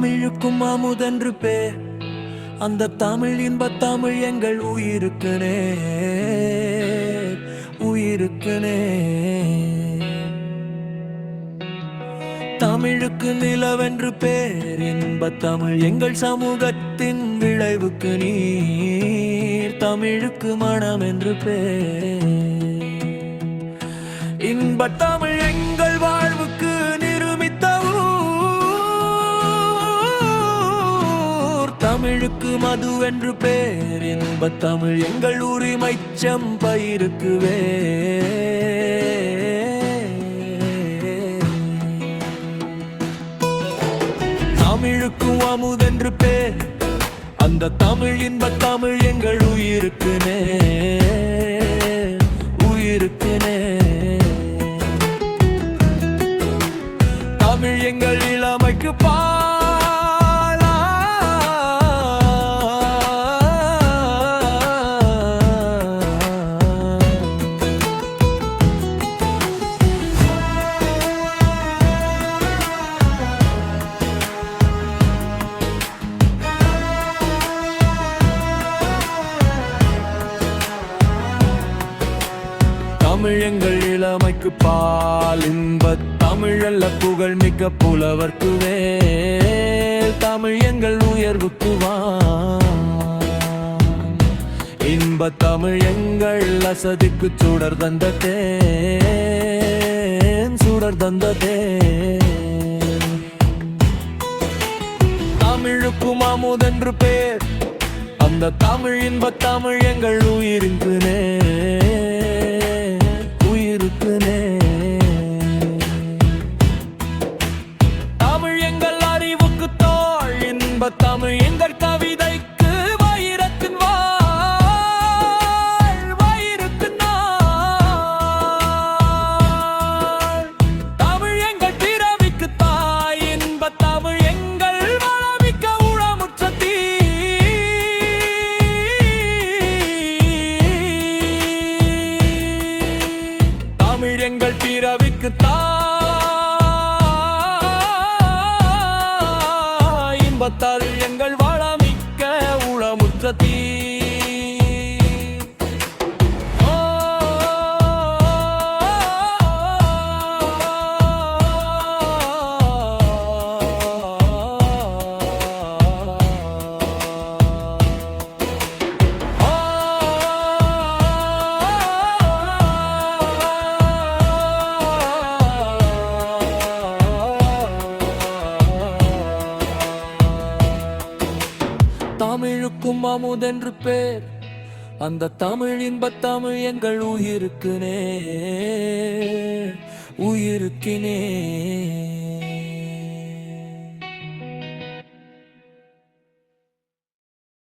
தமிழுக்கும் அமுதன்று பேர். அந்த தமிழ் இன்ப தமிழ் எங்கள் உயிருக்கு நேர் உயிருக்கு நேர். தமிழுக்கு நிலவென்று பேர் இன்ப தமிழ் எங்கள் சமூகத்தின் விளைவுக்கு நீர். தமிழுக்கு மனம் என்று பேர். இன்ப தமிழ் தமிழுக்கு மது என்று பேர் இன்ப தமிழ் எங்கள் உரிமை செம்பயிருக்கு தமிழுக்கு அமுதென்று பேர் அந்த தமிழ் இன்ப தமிழ் எங்கள் உயிருக்கு நேர் உயிருக்கு நேர் தமிழ் எங்கள் தமிழ் எங்கள் இளமைக்கு பால் இன்பத் தமிழ் அல்ல புகழ் மிக்க புலவர்க்கு வேல். தமிழ் எங்கள் உயர்வுக்கு இன்ப தமிழ் எங்கள் அசதிக்கு சுடர் தந்த தேன் சுடர் தந்த தேன். தமிழுக்கும் அமுதென்று பேர். அந்த தமிழ் இன்ப தமிழ் எங்கள் உயிருக்கு தமிழ் எங்கள் பிறவிக்கு தாய். இன்பத்தால் எங்கள் வளமிக்க உளமுற்ற தீ. தமிழுக்கும் அமுதென்று பேர். அந்த தமிழ் இன்பத் தமிழ் எங்கள் உயிருக்கு நேர் உயிருக்கு